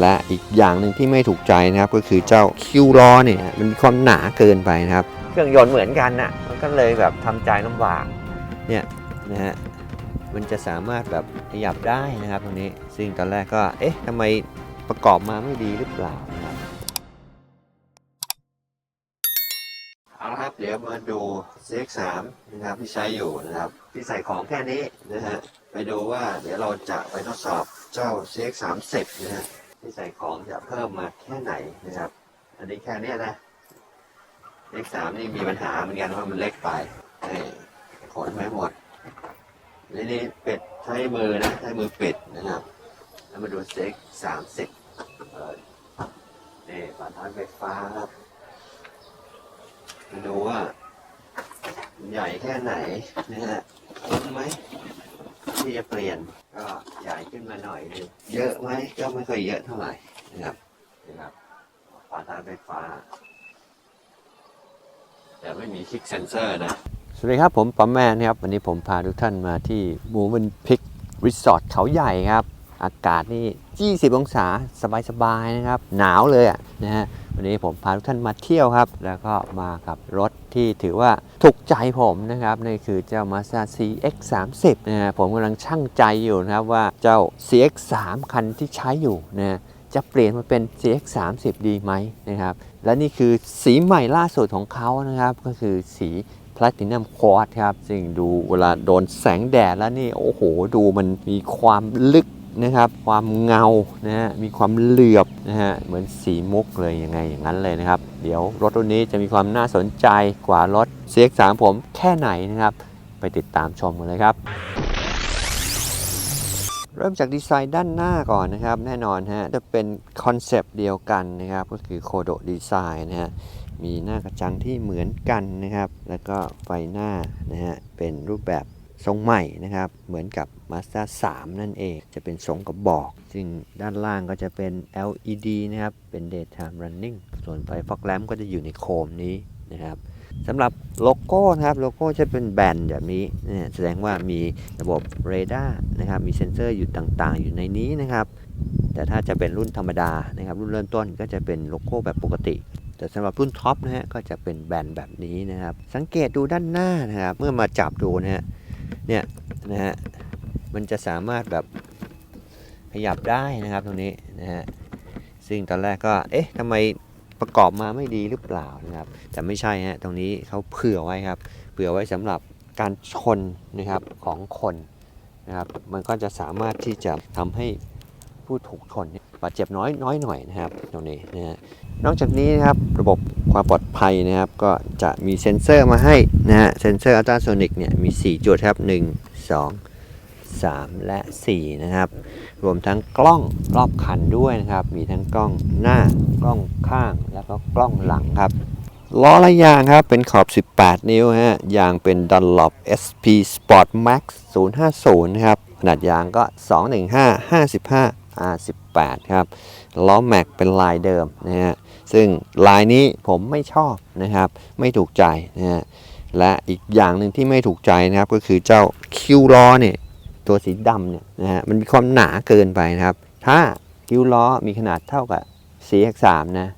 และอีกอย่างหนึ่งที่ไม่ถูกใจนะครับก็คือเจ้าคิวล้อเนี่ยมันมีความหนาเกินไปนะครับ เครื่องยนต์เหมือนกันน่ะมันก็เลยแบบทำใจลำบากเนี่ยนะฮะมันจะสามารถแบบขยับได้นะครับตรงนี้ซึ่งตอนแรกก็เอ๊ะทำไมประกอบมาไม่ดีหรือเปล่านะครับเอาละครับเดี๋ยวมาดู CX3 นะครับที่ใช้อยู่นะครับที่ใส่ของแค่นี้นะฮะไปดูว่าเดี๋ยวเราจะไปทดสอบเจ้า CX30 นะฮะ ที่ใส่ของจะเพิ่มมาแค่ไหนนะครับ อันนี้แค่เนี้ยนะ X3 นี่มีปัญหาเหมือนกันว่ามันเล็กไปขนไม่หมดนี่นี่เป็ดใช้มือนะใช้มือเปิดนะครับ แล้วมาดู X30 เปิดนี่ฝาท้ายไฟฟ้าครับมาดูว่า ใหญ่แค่ไหนนะฮะคุ้มไหมที่จะเปลี่ยนก็ ใหญ่ขึ้นมาหน่อยหนึงเยอะไหมก็ไม่ค่อยเยอะเท่าไหร่นะครับนะครับฝาท้ายไฟฟ้า แต่ไม่มีคลิกเซนเซอร์นะ สวัสดีครับผมปั๊มแมนครับ วันนี้ผมพาทุกท่านมาที่มูมันพิกรีสอร์ทเขาใหญ่ครับ อากาศนี่ 20 องศาสบายๆนะครับ หนาวเลยอะนะฮะ วันนี้ผมพาทุกท่านมาเที่ยวครับ แล้วก็มากับรถที่ถือว่าถูกใจผมนะครับนั่คือเจ้า Mazda CX-30 นะฮะผมกำลังช่างใจอยู่นะครับว่าเจ้า CX-3 คันที่ใช้อยู่นะฮะจะเปลี่ยนมาเป็น CX30 ดีไหมนะครับ และนี่คือสีใหม่ล่าสุดของเขานะครับ ก็คือสี Platinum Quartz ครับซึ่งดูเวลาโดนแสงแดดแล้วนี่ โอ้โห ดูมันมีความลึก นะครับ ความเงานะฮะมีความเหลือบนะฮะเหมือนสีมุกเลยยังไงอย่างนั้นเลยนะครับ เดี๋ยวรถรุ่นนี้จะมีความน่าสนใจกว่ารถ CX3 ผมแค่ไหนนะครับ ไปติดตามชมกันเลยครับเริ่มจากดีไซน์ด้านหน้าก่อนนะครับ แน่นอนฮะจะเป็นคอนเซปต์เดียวกันนะครับ ก็คือโคโดดีไซน์นะฮะมีหน้ากระจังที่เหมือนกันนะครับ แล้วก็ไฟหน้านะฮะเป็นรูปแบบ ทรงใหม่นะครับ เหมือนกับ Mazda 3 นั่นเอง จะเป็นทรงกระบอก ซึ่งด้านล่างก็จะเป็น LED นะครับ เป็น daytime running ส่วนไฟฟอกแลมก็จะอยู่ในโคมนี้นะครับสำหรับโลโก้นะครับโลโก้จะเป็นแบนแบบนี้นะแสดงว่ามีระบบเรดาร์นะครับมีเซ็นเซอร์อยู่ต่างๆ อยู่ในนี้นะครับ แต่ถ้าจะเป็นรุ่นธรรมดานะครับรุ่นเริ่มต้นก็จะเป็นโลโก้แบบปกติ แต่สำหรับรุ่นท็อปนะฮะก็จะเป็นแบนแบบนี้นะครับ สังเกตดูด้านหน้านะครับเมื่อมาจับดูนะฮะ เนี่ยนะฮะมันจะสามารถแบบขยับได้นะครับตรงนี้นะฮะซึ่งตอนแรกก็เอ๊ะทำไมประกอบมาไม่ดีหรือเปล่านะครับ แต่ไม่ใช่ฮะตรงนี้เขาเผื่อไว้ครับ เผื่อไว้สำหรับการชนนะครับของคนนะครับ มันก็จะสามารถที่จะทำให้ผู้ถูกชนบาดเจ็บน้อยน้อยหน่อยนะครับตรงนี้นะฮะนอกจากนี้นะครับระบบ ความปลอดภัยนะครับ ก็จะมีเซ็นเซอร์มาให้นะฮะ เซ็นเซอร์อัลตราโซนิกเนี่ยมี 4 จุดครับ 1 2 3 และ 4 นะครับ รวมทั้งกล้องรอบคันด้วยนะครับ มีทั้งกล้องหน้ากล้องข้างแล้วก็กล้องหลังครับล้อละยางครับ เป็นขอบ 18 นิ้วฮะ ยางเป็น Dunlop SP Sport Max 050นะครับ ขนาดยางก็ 215 55 R18 ครับ ล้อแม็กเป็นลายเดิมนะฮะ ซึ่งลายนี้ผมไม่ชอบนะครับ ไม่ถูกใจนะฮะและอีกอย่างหนึ่งที่ไม่ถูกใจนะครับ ก็คือเจ้าคิวล้อเนี่ยตัวสีดำเนี่ยนะฮะมันมีความหนาเกินไปนะครับ ถ้าคิ้วล้อมีขนาดเท่ากับ CX3 นะ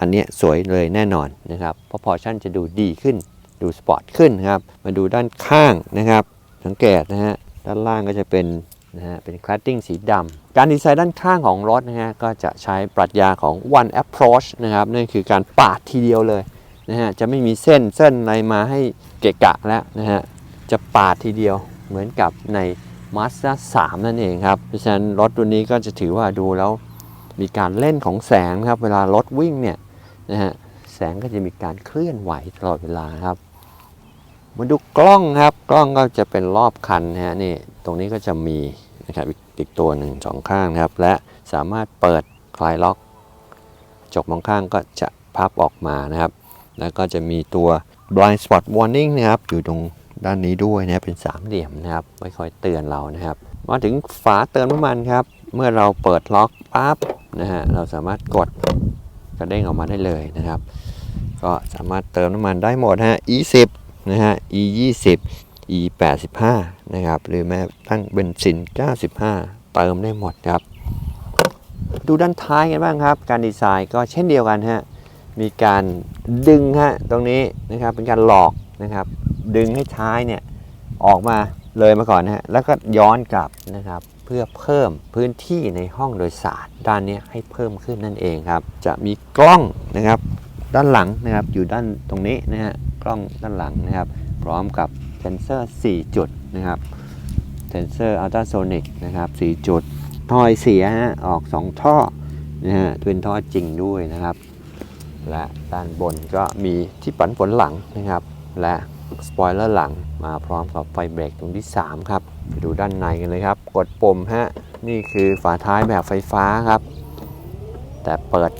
อันนี้สวยเลยแน่นอนนะครับเพราะพอชั่นจะดูดีขึ้น ดูสปอร์ตขึ้นครับ มาดูด้านข้างนะครับ สังเกตนะฮะ ด้านล่างก็จะเป็นนะฮะ เป็นคลัตติ้งสีดำ การดีไซน์ด้านข้างของรถนะฮะก็จะใช้ปรัชญาของ one approach นะครับนั่นคือการปาดทีเดียวเลยนะฮะจะไม่มีเส้นเส้นอะไรมาให้เกะกะแล้วนะฮะจะปาดทีเดียวเหมือนกับใน Mazda 3 นั่นเองครับ เพราะฉะนั้นรถตัวนี้ก็จะถือว่าดูแล้ว มีการเล่นของแสงครับ เวลารถวิ่งเนี่ยนะฮะแสงก็จะมีการเคลื่อนไหวตลอดเวลาครับมาดูกล้องครับ กล้องก็จะเป็นรอบคันนะฮะนี่ตรงนี้ก็จะมีนะครับ อีกตัวหนึ่งสองข้างครับ และสามารถเปิดคลายล็อก จกมองข้างก็จะพับออกมานะครับ แล้วก็จะมีตัว blind spot warning นะครับ อยู่ตรงด้านนี้ด้วยนะเป็นสามเหลี่ยมนะครับไว้คอยเตือนเรานะครับ มาถึงฝาเติมน้ำมันครับ เมื่อเราเปิดล็อกปั๊บนะฮะเราสามารถกดกระเด้งออกมาได้เลยนะครับ ก็สามารถเติมน้ำมันได้หมดฮะ E10 นะฮะ E20 E85 นะครับ หรือแม้กระทั่งเบนซิน 95 เติมได้หมดครับ ดูด้านท้ายกันบ้างครับ การดีไซน์ก็เช่นเดียวกันฮะ มีการดึงฮะตรงนี้นะครับ เป็นการหลอกนะครับ ดึงให้ท้ายเนี่ยออกมาเลยมาก่อนฮะ แล้วก็ย้อนกลับนะครับเพื่อเพิ่มพื้นที่ในห้องโดยสารด้านนี้ให้เพิ่มขึ้นนั่นเองครับ จะมีกล้องนะครับ ด้านหลังนะครับอยู่ด้านตรงนี้นะฮะกล้องด้านหลังนะครับ พร้อมกับ เซนเซอร์ 4 จุดนะครับ เซนเซอร์อัลตราโซนิกนะครับ 4 จุด ท่อยเสียฮะ ออก 2 ท่อนะฮะเป็นท่อจริงด้วยนะครับ และด้านบนก็มีที่ปันฝนหลังนะครับ และสปอยเลอร์หลังมาพร้อมกับไฟเบรกตรงที่ 3 ครับ ไปดูด้านในกันเลยครับ กดปุ่มฮะ นี่คือฝาท้ายแบบไฟฟ้าครับ แต่เปิด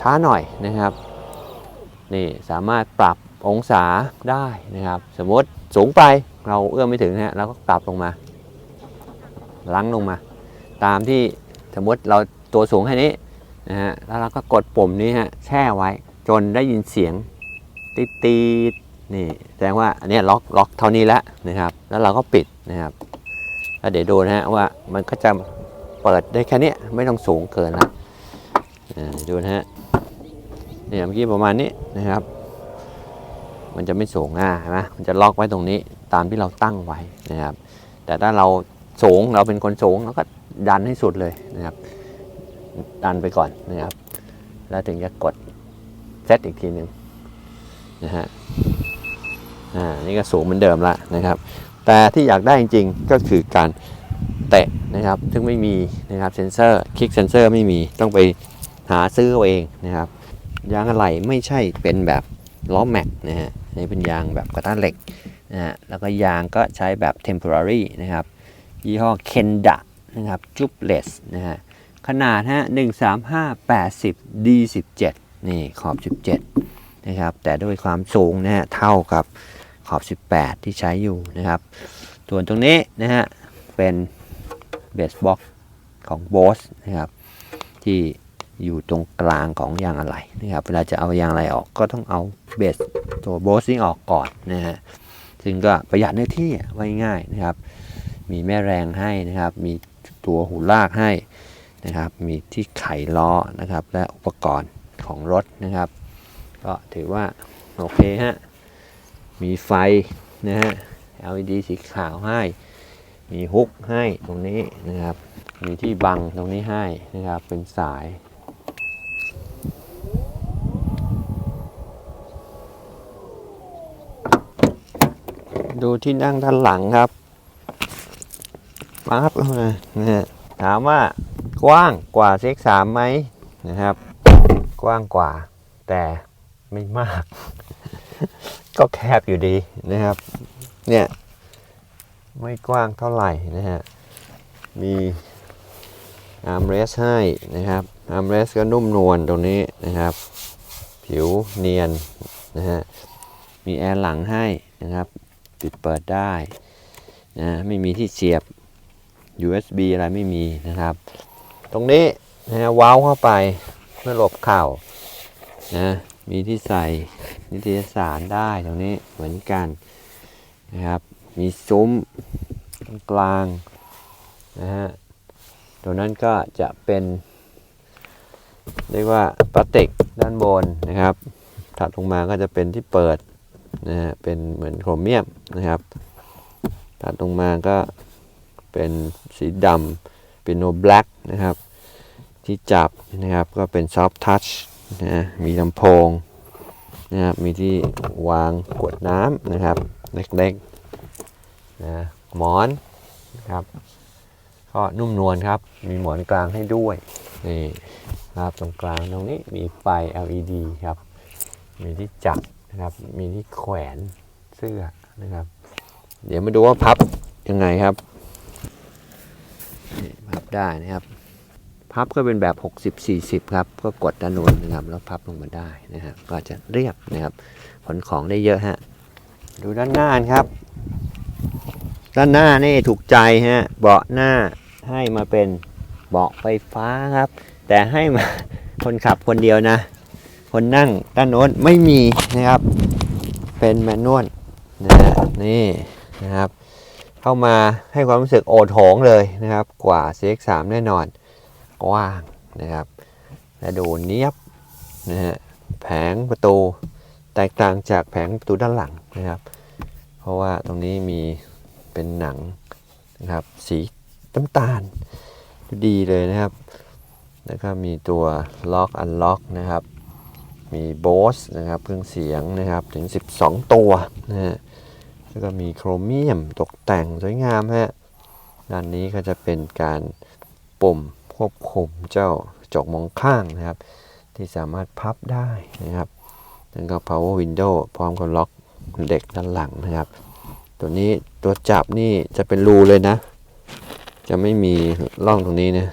ช้าหน่อยนะครับ นี่สามารถปรับองศาได้นะครับ สมมติ สูงไปเราเอื้อมไม่ถึงฮะเราก็ปรับลงมาลังลงมา ตามที่สมมติเราตัวสูงแค่นี้นะฮะแล้วเราก็กดปุ่มนี้ฮะแช่ไว้จนได้ยินเสียงตีตีดๆนี่แสดงว่าอันนี้ล็อกล็อกเท่านี้แล้วนะครับ แล้วเราก็ปิดนะครับแล้วเดี๋ยวดูนะฮะว่ามันก็จะเปิดได้แค่นี้ไม่ต้องสูงเกินละดูนะฮะเนี่ยเมื่อกี้ประมาณนี้นะครับ มันจะไม่สูงอะเห็นไหมมันจะล็อกไว้ตรงนี้ตามที่เราตั้งไว้นะครับ แต่ถ้าเราสูงเราเป็นคนสูงเราก็ดันให้สุดเลยนะครับ ดันไปก่อนนะครับ แล้วถึงจะกดเซตอีกทีหนึ่งนะฮะอ่านี่ก็สูงเหมือนเดิมละนะครับ แต่ที่อยากได้จริงๆก็คือการแตะนะครับ ซึ่งไม่มีนะครับเซนเซอร์คลิกเซนเซอร์ไม่มีต้องไปหาซื้อเอาเองนะครับยางอะไหล่ไม่ใช่เป็นแบบล้อแม็กนะฮะ นี่เป็นยางแบบกระต้านเหล็กนะฮะแล้วก็ยางก็ใช้แบบ temporary นะครับ ยี่ห้อ Kenda นะครับ Tubeless นะฮะขนาดฮะ135 80 D17 นี่ขอบ 17 นะครับ แต่ด้วยความสูงนะฮะเท่ากับขอบ 18 ที่ใช้อยู่นะครับ ส่วนตรงนี้นะฮะเป็นเบสบ็อกของ Bose นะครับที่ อยู่ตรงกลางของยางอะไหล่นะครับเวลาจะเอายางอะไหล่ออกก็ต้องเอาเบสตัวโบสนี่ออกก่อนนะฮะซึ่งก็ประหยัดเนื้อที่ไว้ง่ายนะครับ มีแม่แรงให้นะครับ มีตัวหูลากให้นะครับ มีที่ไขล้อนะครับ และอุปกรณ์ของรถนะครับ ก็ถือว่าโอเคฮะมีไฟนะฮะ LED สีขาวให้ มีฮุกให้ตรงนี้นะครับ มีที่บังตรงนี้ให้นะครับ เป็นสาย ดูที่นั่งด้านหลังครับปั๊บเข้ามานะฮะถามว่ากว้างกว่า CX3 ไหมนะครับ กว้างกว่า แต่ไม่มาก ก็แคบอยู่ดีนะครับ เนี่ยไม่กว้างเท่าไหร่นะฮะมีอาร์มเรสให้นะครับอาร์มเรสก็นุ่มนวลตรงนี้นะครับ ผิวเนียนนะฮะมีแอร์หลังให้นะครับ ปิดเปิดได้นะไม่มีที่เสียบ USB อะไรไม่มีนะครับ ตรงนี้นะฮะว้าวเข้าไปเพื่อหลบเข่านะมีที่ใส่นิตยสารได้ตรงนี้เหมือนกันนะครับ มีซุ้มตรงกลางนะฮะตรงนั้นก็จะเป็นเรียกว่าพลาสติกด้านบนนะครับ ถัดลงมาก็จะเป็นที่เปิด นะฮะเป็นเหมือนโครเมียมนะครับถัดลงมาก็เป็นสีดำเป็นโนแบล็กนะครับ ที่จับนะครับก็เป็นซอฟท์ทัชนะมีลำโพงนะครับมีที่วางกวดน้ำนะครับ เล็กๆนะหมอนนะครับก็นุ่มนวลครับ มีหมอนกลางให้ด้วยนี่ครับตรงกลางตรงนี้มีไฟ LED ครับ มีที่จับ นะครับ มีที่แขวนเสื้อนะครับ เดี๋ยวมาดูว่าพับยังไงครับ พับได้นะครับ พับก็เป็นแบบ 60 40 ครับ ก็กดด้านโน้นนะครับ แล้วพับลงมาได้นะครับ ก็จะเรียบนะครับขนของได้เยอะฮะ ดูด้านหน้าครับ ด้านหน้านี่ถูกใจฮะ เบาะหน้าให้มาเป็นเบาะไฟฟ้าครับ แต่ให้มาคนขับคนเดียวนะ คนนั่งด้านโน้นไม่มีนะครับ เป็นแมนนวลนะฮะนี่นะครับ เข้ามาให้ความรู้สึกโอดโถงเลยนะครับ กว่า CX3 แน่นอนกว้างนะครับ และดูเนียบนะฮะแผงประตูแตกต่างจากแผงประตูด้านหลังนะครับ เพราะว่าตรงนี้มีเป็นหนังนะครับสีน้ำตาลดูดีเลยนะครับ แล้วก็มีตัวล็อกอันล็อกนะครับ มีโบสนะครับเครื่องเสียงนะครับถึง 12 ตัวนะฮะแล้วก็มีโครเมียมตกแต่งสวยงามฮะด้านนี้ก็จะเป็นการปุ่มควบคุมเจ้ากระจกมองข้างนะครับ ที่สามารถพับได้นะครับแล้วก็ power window พร้อมกับล็อกเด็กด้านหลังนะครับ ตัวนี้ตัวจับนี่จะเป็นรูเลยนะ จะไม่มีร่องตรงนี้นะ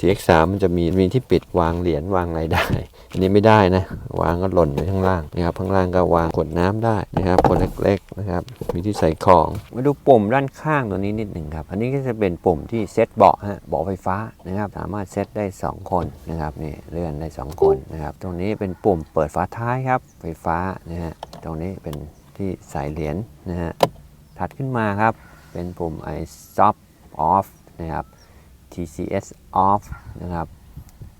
TX3 มันจะมีมีที่ปิดวางเหรียญวางอะไรได้ อันนี้ไม่ได้นะ วางก็หล่นไปข้างล่างนะครับข้างล่างก็วางขวดน้ำได้นะครับขวดเล็กๆนะครับมีที่ใส่ของมาดูปุ่มด้านข้างตัวนี้นิดหนึ่งครับอันนี้ก็จะเป็นปุ่มที่เซตเบาะฮะเบาะไฟฟ้านะครับสามารถเซตได้ 2 คนนะครับนี่เลื่อนได้ 2 คนนะครับตรงนี้เป็นปุ่มเปิดฝาท้ายครับไฟฟ้านะฮะตรงนี้เป็นที่ใส่เหรียญนะฮะถัดขึ้นมาครับเป็นปุ่ม i stop off นะครับ TCS off นะครับ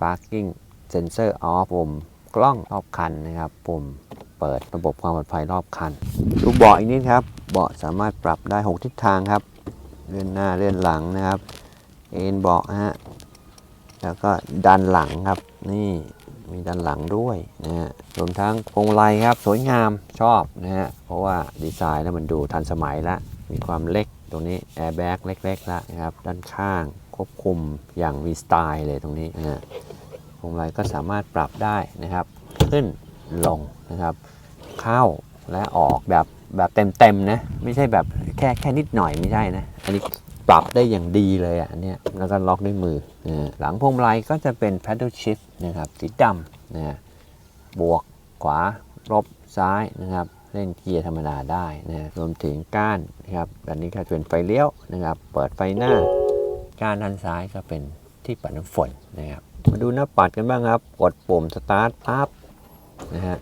parking sensor off ปุ่มกล้องรอบคันนะครับปุ่มเปิดระบบความปลอดภัยรอบคันดูเบาะอีกนิดครับเบาะสามารถปรับได้ 6 ทิศทางครับ เลื่อนหน้าเลื่อนหลังนะครับ เอ็นเบาะฮะแล้วก็ดันหลังครับนี่มีดันหลังด้วยนะฮะรวมทั้งพวงมาลัยครับ สวยงามชอบนะฮะเพราะว่าดีไซน์แล้วมันดูทันสมัยละมีความเล็กตรงนี้แอร์แบ็กเล็กๆล้วนะครับ ด้านข้าง ควบคุมอย่างมีสไตล์เลยตรงนี้นะฮะพวงมาลัยก็สามารถปรับได้นะครับ ขึ้นลงนะครับ เข้าและออกแบบแบบเต็มๆนะไม่ใช่แบบแค่แค่นิดหน่อยไม่ใช่นะอันนี้ปรับได้อย่างดีเลยอะเนี้ยแล้วก็ล็อกด้วยมือนะหลังพวงมาลัยก็จะเป็น paddle shift นะครับสีดำนะฮะบวกขวาลบซ้ายนะครับเล่นเกียร์ธรรมดาได้นะฮะรวมถึงก้านนะครับอันนี้ก็เป็นไฟเลี้ยวนะครับ เปิดไฟหน้า กานด้านซ้ายก็เป็นที่ปัดน้ำฝนนะครับ มาดูหน้าปัดกันบ้างครับ กดปุ่มสตาร์ทปั๊บนะฮะ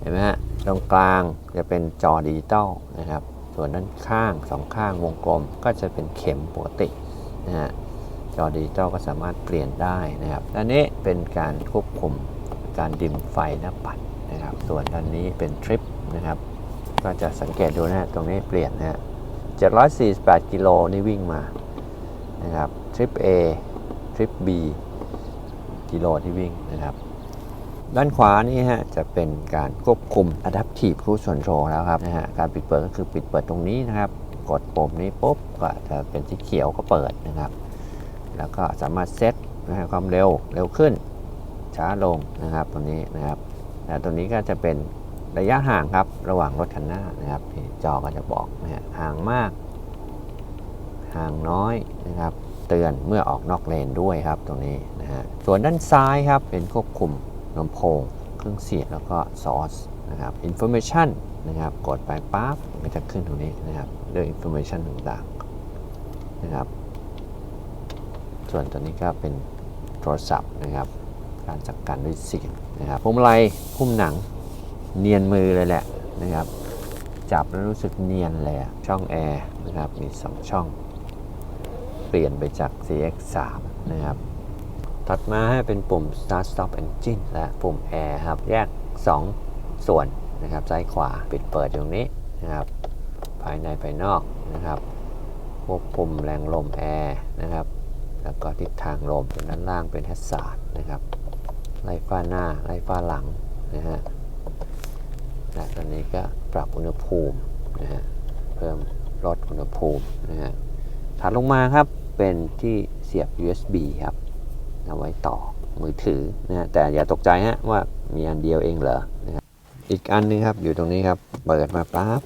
เห็นไหมฮะ ตรงกลางจะเป็นจอดิจิตอลนะครับ ส่วนด้านข้างสองข้างวงกลมก็จะเป็นเข็มปกตินะฮะ จอดิจิตอลก็สามารถเปลี่ยนได้นะครับด้านนี้เป็นการควบคุมการดิมไฟหน้าปัดนะครับ ส่วนด้านนี้เป็นทริปนะครับ ก็จะสังเกตดูนะฮะ ตรงนี้เปลี่ยนนะฮะ748 กิโลนี่วิ่งมานะครับ ทริป A ทริป B กิโลที่วิ่งนะครับ ด้านขวานี่ฮะจะเป็นการควบคุม Adaptive Cruise Control แล้วครับนะฮะการปิดเปิดก็คือปิดเปิดตรงนี้นะครับ กดปุ่มนี้ปุ๊บก็จะเป็นสีเขียวก็เปิดนะครับ แล้วก็สามารถเซตนะฮะความเร็วเร็วขึ้น ช้าลงนะครับตรงนี้นะครับแต่ตรงนี้ก็จะเป็นระยะห่างครับระหว่างรถคันหน้านะครับจอก็จะบอกนะฮะห่างมาก ห่างน้อยนะครับ เตือนเมื่อออกนอกเลนด้วยครับตรงนี้นะฮะส่วนด้านซ้ายครับเป็นควบคุมลำโพง เครื่องเสียงแล้วก็ซอสนะครับ information นะครับกดไปปั๊บมันก็จะขึ้นตรงนี้นะครับเรื่อง information ต่างๆนะครับ ส่วนตัวนี้ก็เป็นโทรศัพท์นะครับ การจัดการด้วยเสียงนะครับพวงมาลัยหุ้มหนังเนียนมือเลยแหละนะครับ จับแล้วรู้สึกเนียนเลยอะช่องแอร์นะครับมี 2 ช่อง เปลี่ยนไปจาก CX3 นะครับ ถัดมาให้เป็นปุ่ม Start Stop Engine และปุ่ม Air ครับ แยก 2 ส่วนนะครับ ซ้ายขวา ปิดเปิดตรงนี้นะครับ ภายในภายนอกนะครับ ควบคุมแรงลมแอร์นะครับ แล้วก็ทิศทางลมด้านล่างเป็นแฮสซาร์ดนะครับ ไล่ฟ้าหน้า ไล่ฟ้าหลังนะฮะ และตอนนี้ก็ปรับอุณหภูมินะฮะ เพิ่มลดอุณหภูมินะฮะถัดลงมาครับ เป็นที่เสียบ USB ครับเอาไว้ต่อมือถือนะแต่อย่าตกใจฮะว่ามีอันเดียวเองเหรอนะอีกอันหนึงครับอยู่ตรงนี้ครับเปิดมาปั๊บ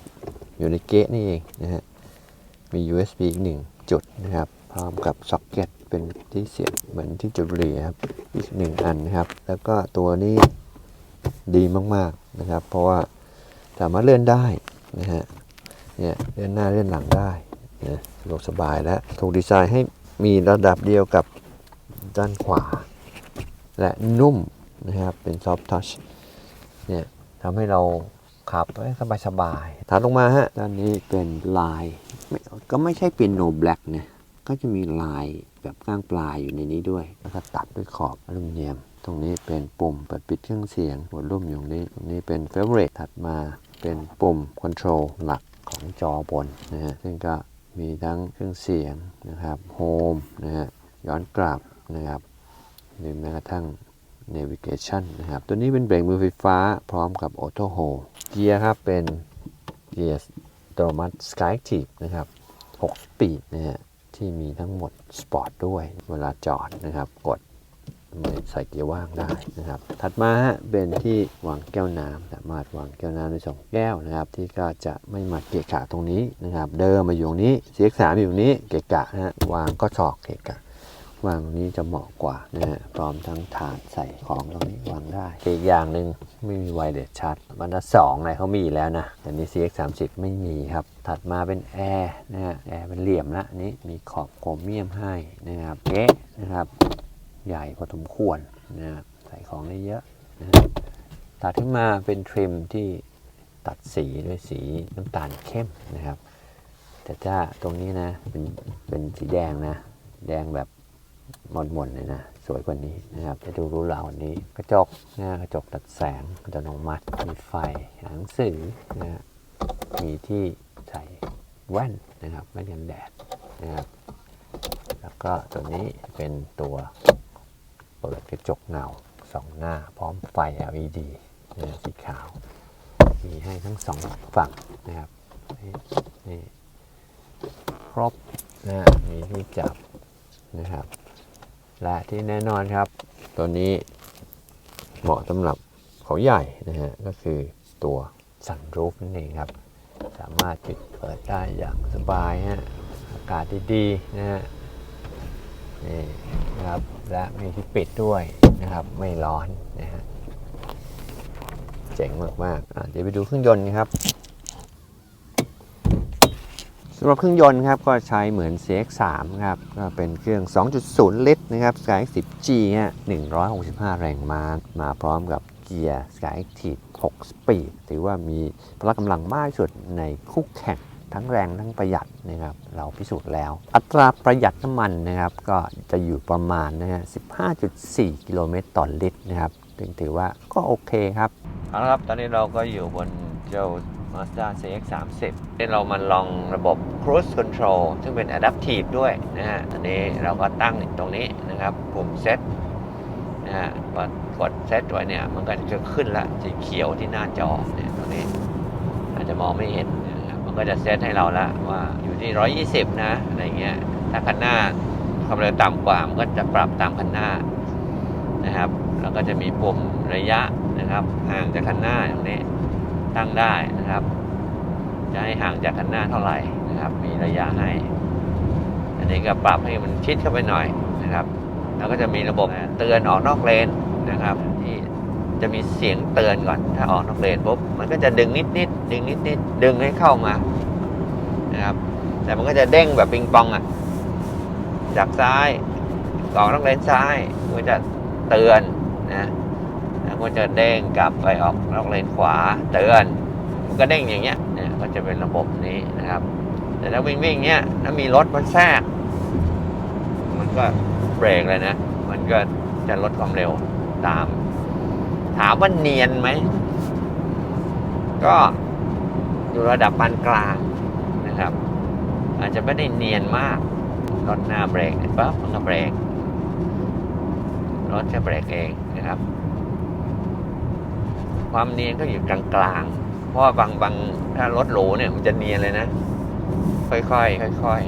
อยู่ในเกะนี่เองนะฮะมี USB อีกหนึ่งจุดนะครับพร้อมกับซ็อกเก็ตเป็นที่เสียบเหมือนที่จุดบุหรี่ครับอีกหนึ่งอันนะครับ แล้วก็ตัวนี้ดีมากๆนะครับ เพราะว่าสามารถเลื่อนได้นะฮะเนี่ยเลื่อนหน้าเลื่อนหลังได้ นะสะดวกสบายและถูกดีไซน์ให้มีระดับเดียวกับด้านขวา และนุ่มนะครับเป็นซอฟ t ์ทัชเนี่ยทำให้เราขับได้สบายถัดลงมาฮะด้านนี้เป็นลายก็ไม่ใช่เป็นโนแบล็กนะก็จะมีลายกับก้างปลายอยู่ในนี้ด้วย แล้วก็ตัดด้วยขอบอลูมิเนียม ตรงนี้เป็นปุ่มเปิดปิดเครื่องเสียงหัวรุ่มอยู่ตรงนี้ตรงนี้เป็นเฟเวอร์ถัดมาเป็นปุ่มคอนโทรลหลักของจอบนนะฮะซึ่งก็ มีทั้งเครื่องเสียงนะครับโฮมนะฮะย้อนกลับนะครับหรือแม้กระทั่ง navigation นะครับ ตัวนี้เป็นเบรกมือไฟฟ้าพร้อมกับ auto hold เกียร์ครับเป็นเกียร์โตมัส Skyactiv นะครับ6สปีดนะฮะที่มีทั้งหมดสปอร์ตด้วยเวลาจอดนะครับกด ใส่เกียร์ว่างได้นะครับ ถัดมาฮะเป็นที่วางแก้วน้ำสามารถวางแก้วน้ำได้สองแก้วนะครับ ที่ก็จะไม่มาเกะกะตรงนี้นะครับ เดิมมาอยู่ตรงนี้ CX3 อยู่ตรงนี้เกะกะนะฮะวางก็ชอกเกะกะวางตรงนี้จะเหมาะกว่านะฮะพร้อมทั้งถาดใส่ของตรงนี้วางได้อีกอย่างหนึ่งไม่มีไวเลสชาร์จบรรทัดสองอะไรเขามีแล้วนะแต่นี้ CX 3 0ไม่มีครับ ถัดมาเป็นแอร์นะฮะแอร์เป็นเหลี่ยมละนนี้มีขอบโครเมียมให้นะครับเก๊ะนะครับ ใหญ่พอสมควรนะครับใส่ของได้เยอะนะตัดขึ้นมาเป็นทริมที่ตัดสีด้วยสีน้ำตาลเข้มนะครับ แต่ถ้าตรงนี้นะเป็นเป็นสีแดงนะ แดงแบบหมดหมดเลยนะ สวยกว่านี้นะครับจะดูหรู้เหล่าวนี้กระจกนะกระจกตัดแสงอัตโนมัติมีไฟหนังสือนะฮะมีที่ใส่แว่นนะครับแว่นกันแดดนะครับ แล้วก็ตัวนี้เป็นตัว เปิดกระจกเงาสองหน้า พร้อมไฟ LED นะสีขาว มีให้ทั้งสองฝั่งนะครับนี่นี่ครบนะมีที่จับนะครับ และที่แน่นอนครับ ตัวนี้เหมาะสำหรับเขาใหญ่นะฮะก็คือตัวสันรูฟนั่นเองครับ สามารถปิดเปิดได้อย่างสบายฮะอากาศดีๆนะฮะนี่ นะครับ และมีที่ปิดด้วยนะครับ ไม่ร้อนนะฮะเจ๋งมากๆอะเดี๋ยวไปดูเครื่องยนต์ครับสำหรับเครื่องยนต์ครับก็ใช้เหมือน CX3 ครับก็เป็นเครื่อง 2.0 ลิตรนะครับ Skyactiv-G ฮะ165 แรงม้ามาพร้อมกับเกียร์ Skyactiv 6สปีด ถือว่ามีพละกำลังมากที่สุดในคู่แข่ง ทั้งแรงทั้งประหยัดนะครับเราพิสูจน์แล้ว อัตราประหยัดน้ำมันนะครับก็จะอยู่ประมาณนะฮะ15.4 กิโลเมตรต่อลิตรนะครับซึ่งถือว่าก็โอเคครับเอาละครับ ตอนนี้เราก็อยู่บนเจ้า Mazda CX 3 0ที่เรามาลองระบบ Cruise Control ซึ่งเป็น Adaptive ด้วยนะฮะอันนี้เราก็ตั้งตรงนี้นะครับปุ่มเซตนะฮะพอกดเซตไว้เนี่ย มันก็จะขึ้นละสีเขียวที่หน้าจอเนี่ยตรงนี้ อาจจะมองไม่เห็น ก็จะเซตให้เราละว่าอยู่ที่ 120 นะอะไรเงี้ยถ้าคันหน้าความเร็วต่ำกว่ามันก็จะปรับตามคันหน้านะครับ แล้วก็จะมีปุ่มระยะนะครับห่างจากคันหน้าตรงนี้ตั้งได้นะครับ จะให้ห่างจากคันหน้าเท่าไหร่นะครับ มีระยะให้อันนี้ก็ปรับให้มันชิดเข้าไปหน่อยนะครับ แล้วก็จะมีระบบเตือนออกนอกเลนนะครับ ที่ จะมีเสียงเตือนก่อน ถ้าออกนอกเลนปุ๊บมันก็จะดึงนิดนิดดึงนิดนิดดึงให้เข้ามานะครับแต่มันก็จะเด้งแบบปิงปองอะจากซ้ายออกนอกเลนซ้ายมันก็จะเตือนนะแล้วก็จะเด้งกลับไปออกนอกเลนขวาเตือน มันก็เด้งอย่างเงี้ยเนี่ยก็จะเป็นระบบนี้นะครับ แต่ถ้าวิ่งวิ่งเงี้ยถ้ามีรถมาแทรกมันก็เบรกเลยนะ มันก็จะลดความเร็วตาม ถามว่าเนียนไหม ก็อยู่ระดับปานกลางนะครับ อาจจะไม่ได้เนียนมากรถหน้าเบรกปั๊บมันก็เบรกรถจะเบรกเองนะครับ ความเนียนก็อยู่กลางๆ เพราะว่าบางบางถ้ารถหรูเนี่ยมันจะเนียนเลยนะ ค่อยๆค่อย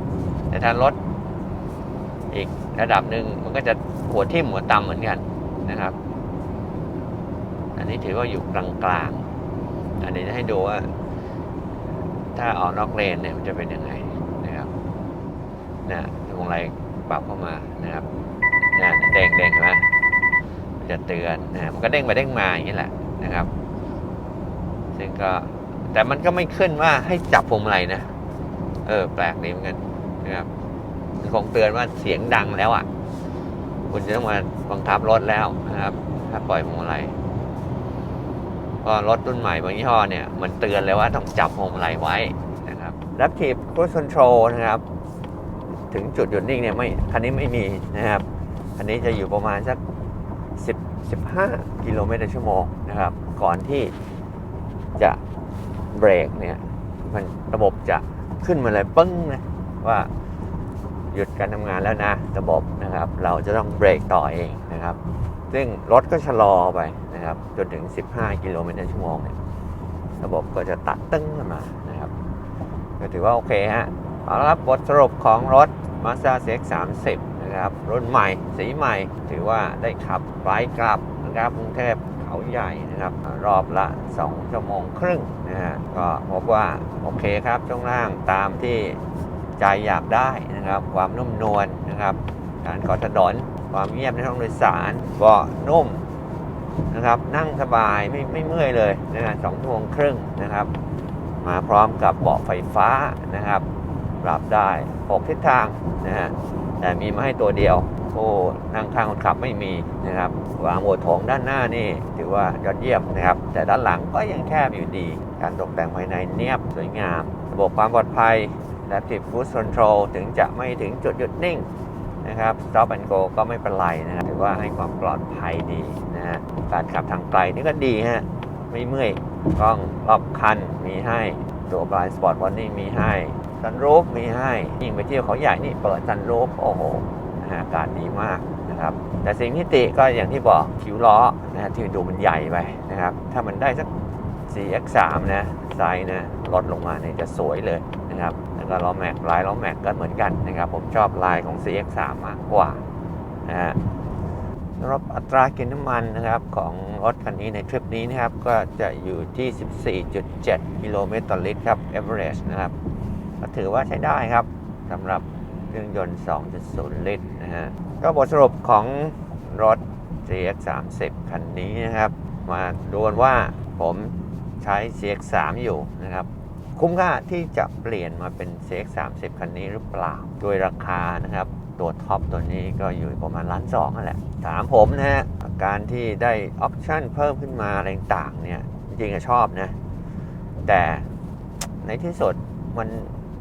ๆแต่ถ้ารถอีกระดับหนึ่งมันก็จะหัวทิ่มหัวต่ำเหมือนกันนะครับ อันนี้ถือว่าอยู่กลางๆ อันนี้จะให้ดูว่า ถ้าออกนอกเลนเนี่ยมันจะเป็นยังไงนะครับนะวงไรปรับเข้ามานะครับนะแดงแดงๆเห็นไหมมันจะเตือนนะมันก็เด้งไปเด้งมาอย่างนี้แหละนะครับ ซึ่งก็แต่มันก็ไม่ขึ้นว่าให้จับพวงมาลัยนะเออ แปลกดีเหมือนกันนะครับมันคงเตือนว่าเสียงดังแล้วอะ คุณจะต้องมาบังคับรถแล้วนะครับ ถ้าปล่อยพวงมาลัย ก็รถรุ่นใหม่บางยี่ห้อเนี่ยมันเตือนเลยว่าต้องจับพวงมาลัยไว้นะครับ Adaptive Cruise Control นะครับ ถึงจุดหยุดนิ่งเนี่ยไม่คันนี้ไม่มีนะครับ คันนี้จะอยู่ประมาณสัก 10 15 กิโลเมตรต่อชั่วโมงนะครับ ก่อนที่จะเบรกเนี่ยมันระบบจะขึ้นมาเลยปึ้งนะว่าหยุดการทำงานแล้วนะ ระบบนะครับ เราจะต้องเบรกต่อเองนะครับ ซึ่งรถก็ชะลอไป นะครับ จนถึง 15 กิโลเมตรต่อชั่วโมงเนี่ยระบบก็จะตัดตึ้งขึ้นมานะครับก็ถือว่าโอเคฮะเอาละครับบทสรุปของรถ Mazda CX-30 นะครับ รุ่นใหม่สีใหม่ ถือว่าได้ขับไกลกลับนะครับกรุงเทพเขาใหญ่นะครับ รอบละ 2 ชั่วโมงครึ่งนะฮะก็พบว่าโอเคครับช่วงล่างตามที่ใจอยากได้นะครับ ความนุ่มนวลนะครับ การก่อถนนความเงียบในห้องโดยสารเบาะนุ่ม นะครับ นั่งสบายไม่ไม่เมื่อยเลยนะฮะสองชั่วโมงครึ่งนะครับ มาพร้อมกับเบาะไฟฟ้านะครับปรับได้6ทิศทางนะฮะแต่มีมาให้ตัวเดียวผู้นั่งข้างคนขับไม่มีนะครับวางหัวโถงด้านหน้านี่ ถือว่ายอดเยี่ยมนะครับ แต่ด้านหลังก็ยังแคบอยู่ดี การตกแต่งภายในเนียบสวยงาม ระบบความปลอดภัย Adaptive Cruise Control ถึงจะไม่ถึงจุดหยุดนิ่ง นะครับ Stop and Go ก็ไม่เป็นไรนะครับถือว่าให้ความปลอดภัยดีนะฮะการขับทางไกลนี่ก็ดีฮะไม่เมื่อยกล้องรอบคันมีให้ตัว blind spot warning มีให้ซันรูฟมีให้ยิ่งไปเที่ยวเขาใหญ่นี่เปิดซันรูฟโอ้โหฮะอากาศดีมากนะครับแต่สิ่งที่ติก็อย่างที่บอกคิ้วล้อนะฮะที่ดูมันใหญ่ไปนะครับถ้ามันได้สัก 4x3 นะไซส์นะลดลงมาเนี่ยจะสวยเลยนะครับ ก็ล้อแม็กลายล้อแม็กก็เหมือนกันนะครับ ผมชอบลายของ 4x3 มากกว่านะฮะสำหรับอัตรากินน้ำมันนะครับของรถคันนี้ในทริปนี้นะครับก็จะอยู่ที่ 14.7 กิโลเมตรต่อลิตรครับ average นะครับก็ถือว่าใช้ได้ครับสำหรับเครื่องยนต์ 2.0 ลิตรนะฮะก็บทสรุปของรถ CX30 คันนี้นะครับ มาดูกันว่าผมใช้ CX3 อยู่นะครับ คุ้มค่าที่จะเปลี่ยนมาเป็น CX30 คันนี้หรือเปล่า โดยราคานะครับ ตัวท็อปตัวนี้ก็อยู่ประมาณล้านสองนั่นแหละ ถามผมนะฮะ การที่ได้ออปชั่นเพิ่มขึ้นมาอะไรต่างเนี่ย จริงๆชอบนะ แต่ในที่สุดมัน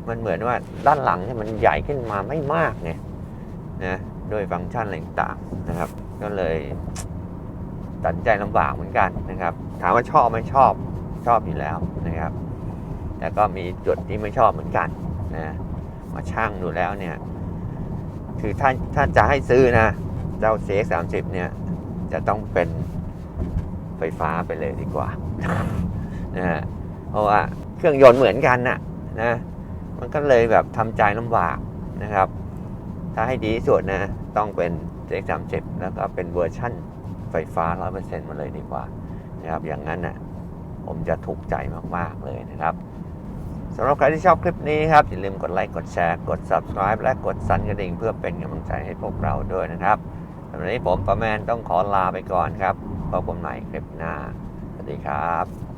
มันเหมือนว่าด้านหลังเนี่ยมันใหญ่ขึ้นมาไม่มากไงนะด้วยฟังก์ชันอะไรต่างนะครับ ก็เลยตัดใจลำบากเหมือนกันนะครับ ถามว่าชอบไหมชอบชอบอยู่แล้วนะครับ แต่ก็มีจุดที่ไม่ชอบเหมือนกันนะมาช่างดูแล้วเนี่ย คือถ้าถ้าจะให้ซื้อนะ เจ้า CX 3 0 เนี่ย จะต้องเป็นไฟฟ้าไปเลยดีกว่านะฮะเพราะว่าเครื่องยนต์เหมือนกันน่ะนะมันก็เลยแบบทำใจลำบากนะครับ ถ้าให้ดีที่สุดนะ ต้องเป็น CX 3 0 แล้วก็เป็นเวอร์ชั่นไฟฟ้า 100%มาเลยดีกว่านะครับอย่างนั้นน่ะผมจะถูกใจมาก ๆ เลยนะครับ สำหรับใครที่ชอบคลิปนี้ครับ อย่าลืมกดไลค์กดแชร์กด subscribe และกดสั่นกระดิ่งเพื่อเป็นกำลังใจให้พวกเราด้วยนะครับสำหรับวันนี้ผมประแมนต้องขอลาไปก่อนครับพบกันใหม่คลิปหน้าสวัสดีครับ